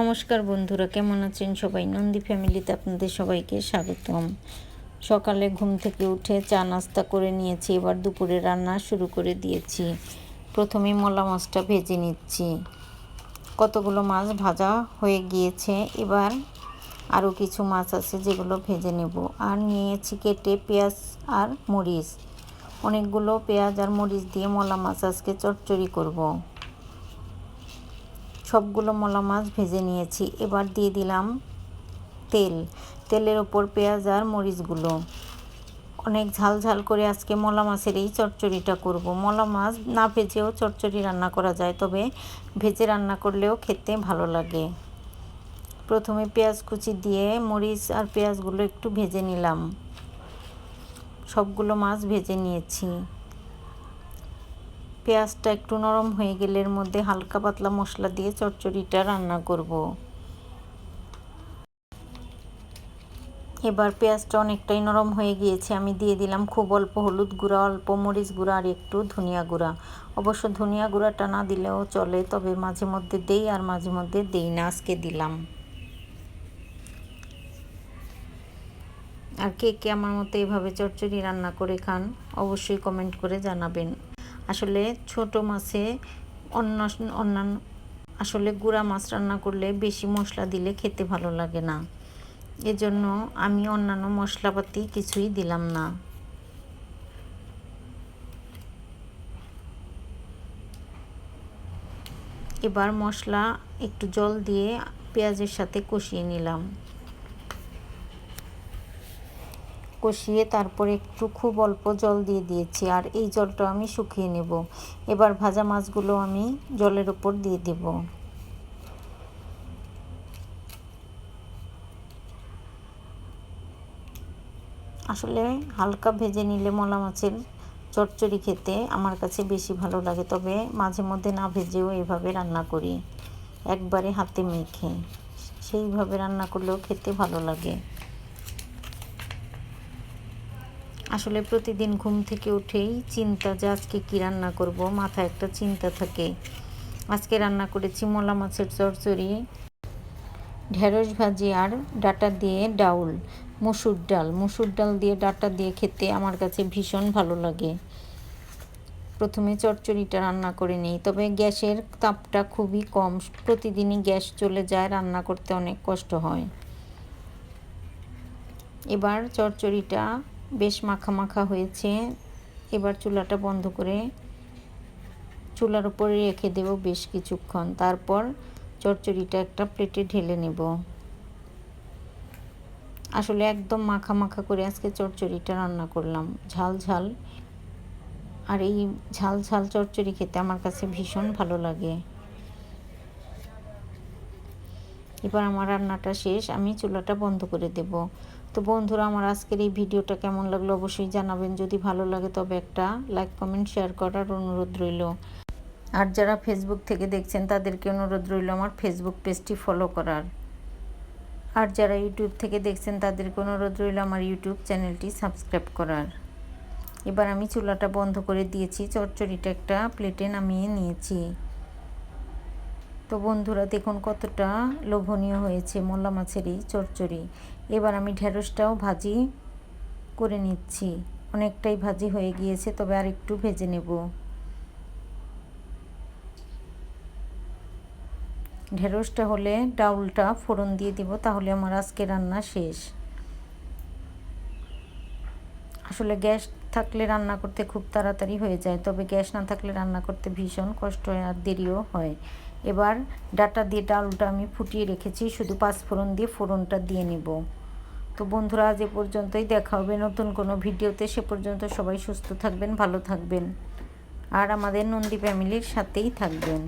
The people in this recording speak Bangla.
নমস্কার বন্ধুরা, কেমন আছেন সবাই? নন্দী ফ্যামিলিতে আপনাদের সবাইকে স্বাগতম। সকালে ঘুম থেকে উঠে চা নাস্তা করে নিয়েছি, এবার দুপুরে রান্না শুরু করে দিয়েছি। প্রথমে মলা মাছটা ভেজে নিচ্ছি। কতগুলো মাছ ভাজা হয়ে গিয়েছে, এবার আরও কিছু মাছ আছে যেগুলো ভেজে নেব। আর নিয়েছি কেটে পেঁয়াজ আর মরিচ। অনেকগুলো পেঁয়াজ আর মরিচ দিয়ে মলা মাছ আজকে চচ্চড়ি করব। সবগুলো মলা মাছ ভেজে নিয়েছি। এবার দিয়ে দিলাম তেল। তেলের ওপর পেঁয়াজ আর মরিচগুলো। অনেক ঝাল ঝাল করে আজকে মলা মাছের এই চচ্চড়িটা করব। মলা মাছ না ভেজেও চচ্চড়ি রান্না করা যায়, তবে ভেজে রান্না করলেও খেতে ভালো লাগে। প্রথমে পেঁয়াজ কুচি দিয়ে মরিচ আর পেঁয়াজগুলো একটু ভেজে নিলাম। সবগুলো মাছ ভেজে নিয়েছি। পেঁয়াজটা একটু নরম হয়ে গেলে এর মধ্যে হালকা পাতলা মশলা দিয়ে চচ্চড়িটা রান্না করব। এবার পেঁয়াজটা অনেকটাই নরম হয়ে গিয়েছে, আমি দিয়ে দিলাম খুব অল্প হলুদ গুঁড়া, অল্প মরিচ গুঁড়া আর একটু ধনিয়া গুঁড়া। অবশ্য ধনিয়া গুঁড়াটা না দিলেও চলে, তবে মাঝে মধ্যে দেই আর মাঝে মধ্যে দেই না, আজকে দিলাম। আর কে কে আমার মতো এভাবে চচ্চড়ি রান্না করে খান, অবশ্যই কমেন্ট করে জানাবেন। আসলে ছোট মাছে অন্য অন্যান্য, আসলে গুঁড়া মাছ রান্না করলে বেশি মশলা দিলে খেতে ভালো লাগে না। এজন্য আমি অন্যান্য মশলাপাতি কিছুই দিলাম না। এবার মশলা একটু জল দিয়ে পেঁয়াজের সাথে কষিয়ে নিলাম। কষিয়ে তারপরে একটু খুব অল্প জল দিয়ে দিয়েছি, আর এই জলটা আমি শুকিয়ে নেব। এবার ভাজা মাছগুলো আমি জলের ওপর দিয়ে দেব। আসলে হালকা ভেজে নিলে মলা মাছের চচ্চড়ি খেতে আমার কাছে বেশি ভালো লাগে, তবে মাঝে মধ্যে না ভেজেও এভাবে রান্না করি। একবারে হাতে মেখে। সেইভাবে রান্না করলেও খেতে ভালো লাগে। আসলে প্রতিদিন ঘুম থেকে উঠেই চিন্তা যে আজকে কী রান্না করব, মাথায় একটা চিন্তা থাকে। আজকে রান্না করেছি মোলা মাছের চরচড়ি, ঢেঁড়স ভাজি আর ডাটা দিয়ে ডাউল, মসুর ডাল। মসুর ডাল দিয়ে ডাটা দিয়ে খেতে আমার কাছে ভীষণ ভালো লাগে। প্রথমে চচ্চড়িটা রান্না করে নিই, তবে গ্যাসের তাপটা খুবই কম। প্রতিদিনই গ্যাস চলে যায়, রান্না করতে অনেক কষ্ট হয়। এবার চচ্চড়িটা বেশ মাখা মাখা হয়েছে। এবার চুলাটা বন্ধ করে চুলার উপরে রেখে দেব বেশ কিছুক্ষণ। তারপর চচ্চড়িটা একটা প্লেটে ঢেলে নেব। আসলে একদম মাখা মাখা করে আজকে চচ্চড়িটা রান্না করলাম। ঝাল ঝাল। আর এই ঝাল ঝাল চচ্চড়ি খেতে আমার কাছে ভীষণ ভালো লাগে। এবার আমার রান্নাটা শেষ, আমি চুলাটা বন্ধ করে দেব। তো বন্ধুরা, আমার আজকের এই ভিডিওটা কেমন লাগল অবশ্যই জানাবেন। যদি ভালো লাগে তবে একটা লাইক, কমেন্ট, শেয়ার করার অনুরোধ রইল। আর যারা ফেসবুক থেকে দেখছেন, তাদেরকে অনুরোধ রইল আমার ফেসবুক পেজটি ফলো করার। আর যারা ইউটিউব থেকে দেখছেন, তাদেরকে অনুরোধ রইল আমার ইউটিউব চ্যানেলটি সাবস্ক্রাইব করার। এবার আমি চুলাটা বন্ধ করে দিয়েছি, চচ্চড়িটা একটা প্লেটে নামিয়ে নিয়েছি। তো বন্ধুরা দেখুন কতটা লোভনীয় হয়েছে মোল্লা মাছের এই চচ্চড়ি। এবার আমি ঢেঁড়সটাও ভাজি করে নিচ্ছি। অনেকটাই ভাজি হয়ে গিয়েছে, তবে আর একটু ভেজে নেব। ঢেঁড়সটা হলে ডাউলটা ফোড়ন দিয়ে দিব, তাহলে আমার আজকে রান্না শেষ। আসলে গ্যাস থাকলে রান্না করতে খুব তাড়াতাড়ি হয়ে যায়, তবে গ্যাস না থাকলে রান্না করতে ভীষণ কষ্ট হয় আর দেরিও হয়। এবার ডাটা দিয়ে ডালটা আমি ফুটিয়ে রেখেছি, শুধু পাঁচ পাঁচফোড়ন দিয়ে ফোড়নটা দিয়ে নেব। তো বন্ধুরা, আজ এ পর্যন্তই দেখা হবে নতুন কোনো ভিডিওতে। সে পর্যন্ত সবাই সুস্থ থাকবেন, ভালো থাকবেন। আর আমাদের নন্দী ফ্যামিলির সাথেই থাকবেন।